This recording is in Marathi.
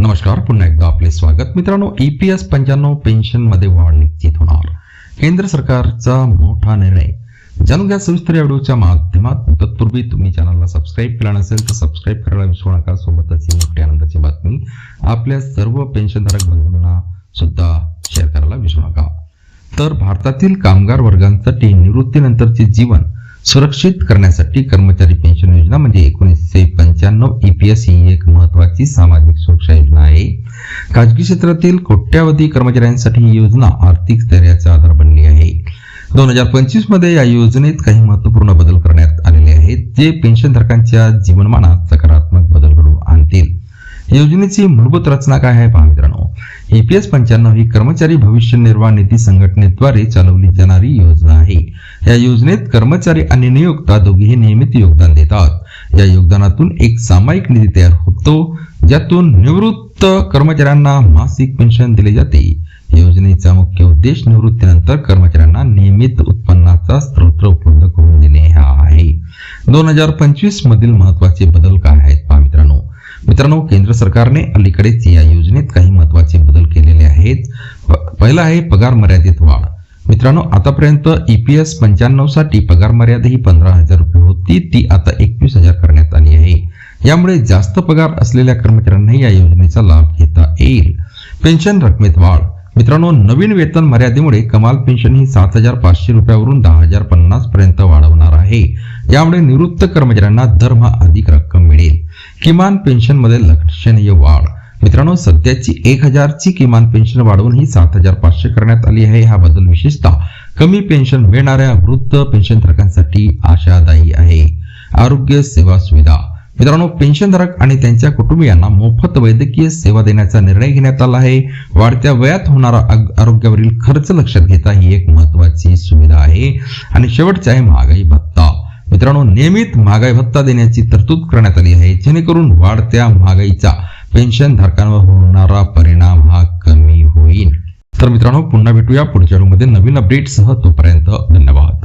नमस्कार पुन्हा एकदा आपले स्वागत. मित्रांनो ई पी एस पंच्याण्णव पेन्शनमध्ये वाढ निश्चित होणार. केंद्र सरकारचा मोठा निर्णय. जाणून घ्या सविस्तर या व्हिडिओच्या माध्यमात तत्पूर्वी तुम्ही चॅनलला सबस्क्राईब केला नसेल तर सबस्क्राईब करायला विसरू नका. सोबतच ही मोठी आनंदाची बातमी आपल्या सर्व पेन्शनधारक बंधूंना सुद्धा शेअर करायला विसरू नका. तर भारतातील कामगार वर्गांसाठी निवृत्तीनंतरचे जीवन सुरक्षित करण्यासाठी कर्मचारी पेन्शन योजना म्हणजे एकोणीसशे पंच्याण्णव ईपीएस ही एक महत्वाची सामाजिक सुरक्षा योजना आहे. खाजगी क्षेत्रातील कोट्यावधी कर्मचाऱ्यांसाठी ही योजना आर्थिक स्थैर्याचा आधार बनली आहे. दोन हजार पंचवीसमध्ये या योजनेत काही महत्त्वपूर्ण बदल करण्यात आलेले आहेत जे पेन्शनधारकांच्या जीवनमानात सकारात्मक बदल घडवून आणतील. योजनेची मूलभूत रचना काय आहे पहा मित्रांनो. एपीएस पंच्याण्णव ही कर्मचारी भविष्य निर्वाह निधी संघटनेद्वारे चालवली जाणारी योजना आहे. या योजनेत कर्मचारी आणि नियोक्ता दोघेही नियमित योगदान देतात. या योगदानातून एक सामायिक निधी तयार होतो ज्यातून निवृत्त कर्मचाऱ्यांना मासिक पेन्शन दिले जाते. योजनेचा मुख्य उद्देश निवृत्तीनंतर कर्मचाऱ्यांना नियमित उत्पन्नाचा स्रोत उपलब्ध करून देणे हा आहे. दोन हजार पंचवीस मधील महत्त्वाचे बदल काय आहेत पहा मित्रांनो? मित्रांनो केंद्र सरकारने अलीकडेच या योजनेत काही आहेत. पहिला आहे पगार मर्यादित वाढ. मित्रांनो आतापर्यंत ईपीएस पंच्याण्णवसाठी पगार मर्यादा ही पंधरा हजार रुपये होती. ती आता एकवीस हजार करण्यात आली आहे. यामुळे जास्त पगार असलेल्या कर्मचाऱ्यांनाही या योजनेचा लाभ घेता येईल. पेन्शन रकमेत वाढ. मित्रांनो नवीन वेतन मर्यादेमुळे कमाल पेन्शन ही सात हजार पाचशे रुपयावरून दहा हजार पन्नास पर्यंत वाढवणार आहे. यामुळे निवृत्त कर्मचाऱ्यांना दरमहा अधिक रक्कम मिळेल. किमान पेन्शनमध्ये लक्षणीय वाढ. मित्रांनो सध्याची एक हजारची किमान पेन्शन वाढवून ही सात हजार पाचशे करण्यात आली आहे. हा बदल विशेषतः कमी पेन्शन मिळणाऱ्या वृद्ध पेन्शनधारकांसाठी आशादायी आहे. आरोग्य सेवा सुविधा. मित्रांनो पेन्शनधारक आणि त्यांच्या कुटुंबियांना मोफत वैद्यकीय सेवा देण्याचा निर्णय घेण्यात आला आहे. वाढत्या वयात होणारा आरोग्यावरील खर्च लक्षात घेता ही एक महत्वाची सुविधा आहे. आणि शेवटचा आहे महागाई भत्ता. मित्रांनो नियमित महागाई भत्ता देण्याची तरतूद करण्यात आली आहे. जेणेकरून वाढत्या महागाईचा पेन्शन धारकांवर होणारा परिणाम हा कमी होईल. तर मित्रांनो पुन्हा भेटूया पुढच्या व्हिडिओमध्ये नवीन अपडेटसह तोपर्यंत धन्यवाद.